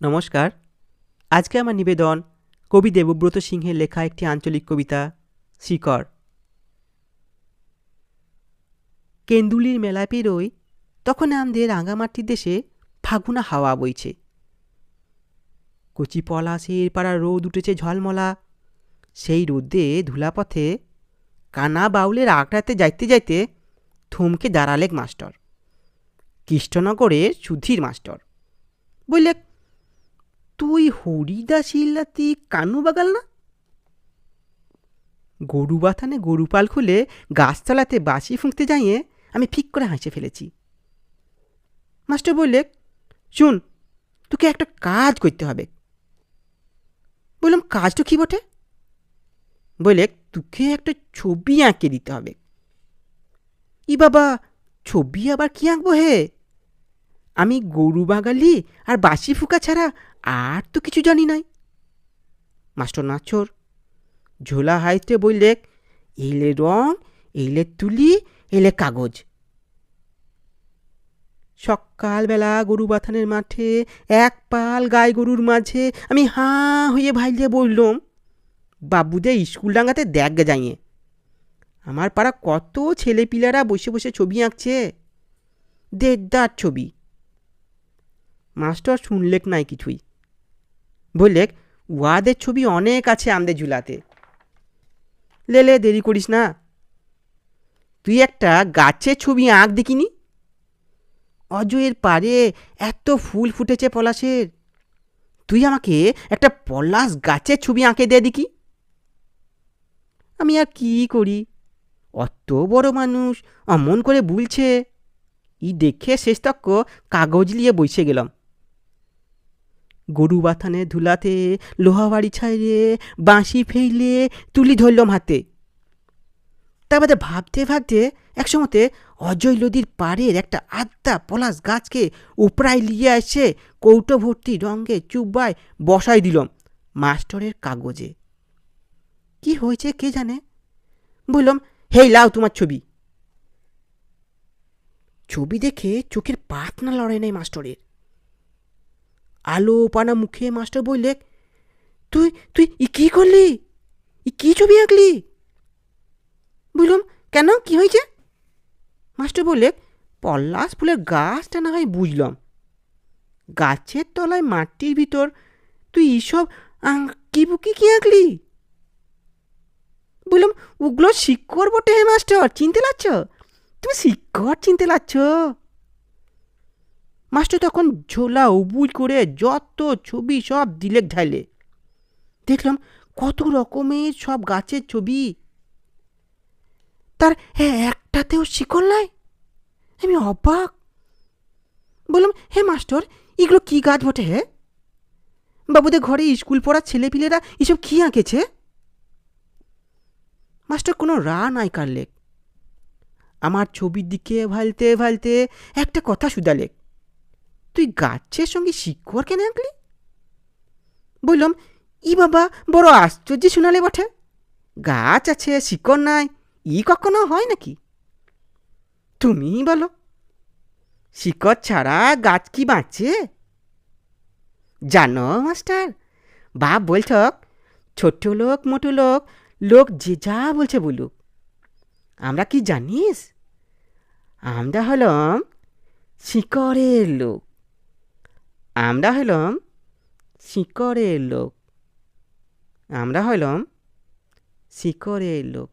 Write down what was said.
নমস্কার। আজকে আমার নিবেদন কবি দেবব্রত সিংহের লেখা একটি আঞ্চলিক কবিতা, শিকড়। কেন্দুলির মেলা পেরোয়, তখন আমাদের রাঙামাটির দেশে ফাগুনা হাওয়া বইছে। কচি পলাশের পাড়া রোদ উঠেছে ঝলমলা, সেই রোদে ধুলাপথে কানা বাউলের আঁকড়াতে যাইতে যাইতে থমকে দাঁড়ালেক মাস্টার, কৃষ্ণনগরের সুধীর মাস্টার। বললে তুই হরিদাস ইল্লাতি কানু বাগাল না? গরু বাথানে গরু পাল খুলে গাছতলাতে বাসি ফুঁকতে যাইয়ে আমি ফিক করে হাসে ফেলেছি। মাস্টার বললে, শুন, তোকে একটা কাজ করতে হবে। বললাম কাজটা কী বটে? বলে তোকে একটা ছবি আঁকে দিতে হবে। ই বাবা, ছবি আবার কি আঁকবো হে? আমি গরু বাগালি আর বাসি ফুকা ছাড়া আর তো কিছু জানি নাই। মাস্টার নাচর ঝোলা হাইতে বললে এলে রং, এলে তুলি, এলে কাগজ। সকালবেলা গরু বাথানের মাঠে এক পাল গাই গরুর মাঝে আমি হাঁ হয়ে ভাইলে বললাম বাবুদের স্কুল ডাঙ্গাতে দেখ গে যাইয়ে। আমার পাড়া কত ছেলেপিলেরা বসে বসে ছবি আঁকছে। দেড়দার ছবি। মাস্টার শুনলেক নাই কিছুই। বললেক ওয়াদের ছবি অনেক আছে আমাদের ঝুলাতে লেলে দেরি করিস না। তুই একটা গাছের ছবি আঁক দেখিনি? অজয়ের পারে এত ফুল ফুটেছে পলাশের। তুই আমাকে একটা পলাশ গাছের ছবি আঁকে দে দেখি। আমি আর কি করি? অত বড় মানুষ, অমন করে বলছে। ই দেখে শেষ তক্ক কাগজ নিয়ে বসে গেলাম। গরু বাথানে ধুলাতে, লোহা বাড়ি ছাইরে বাঁশি ফেইলে তুলি ধরলাম হাতে। তার বাদে ভাবতে ভাবতে একসময়তে অজয় নদীর পাড়ের একটা আদ্যা পলাশ গাছকে উপরায় লিয়ে এসে কৌটো ভর্তি রঙে চুব্বায় বসাই দিলাম মাস্টরের কাগজে। কি হয়েছে কে জানে? বললাম, হেই, লাও তোমার ছবি। ছবি দেখে চোখের পাত না লড়াই নাই মাস্টরের। আলো পানা মুখে মাস্টার বললে তুই তুই ই কি করলি? ই কি ছবি আঁকলি? বুঝলাম কেন? কি হয়েছে? মাস্টার বললে পল্লাশ ফুলের গাছটা না হয় বুঝলাম। গাছের তলায় মাটির ভিতর তুই এইসব আঁকি বুকি কি আঁকলি? বললাম ওগুলো শিক্ষর বটে হে মাস্টার, চিনতে লাগছ তুমি শিক্ষর চিনতে লাগছ মাস্টার তখন ঝোলা উবুল করে যত ছবি সব দিলেক ঢাইলে। দেখলাম কত রকমের সব গাছের ছবি। তার হ্যাঁ একটাতেও শিকল নাই? আমি অবাক। বললাম, হে মাস্টার, এগুলো কি গাছ বটে হে? বাবুদের ঘরে স্কুল পড়ার ছেলেপিলেরা এসব কি আঁকেছে? মাস্টার, কোনো রা নাই কারলেক আমার ছবির দিকে ভালতে ভালতে একটা কথা শুধালেক। তুই গাছের সঙ্গে শিক্ষর কেন আঁকলি? বললাম, ই বাবা, বড় আশ্চর্য শোনালে বটে। গাছ আছে, শিকড় নাই, ই কখনো হয় নাকি? তুমি বলো। শিকড় ছাড়া গাছ কি বাঁচে? জানো, মাস্টার, বাপ বলছ ছোট লোক, মোটো লোক লোক যে যা বলছে বলুক। আমরা কি জানিস? আমরা হলাম শিকড়ের লোক। আমরা হলাম শিকড়ের লোক। আমরা হলাম শিকড়ের লোক।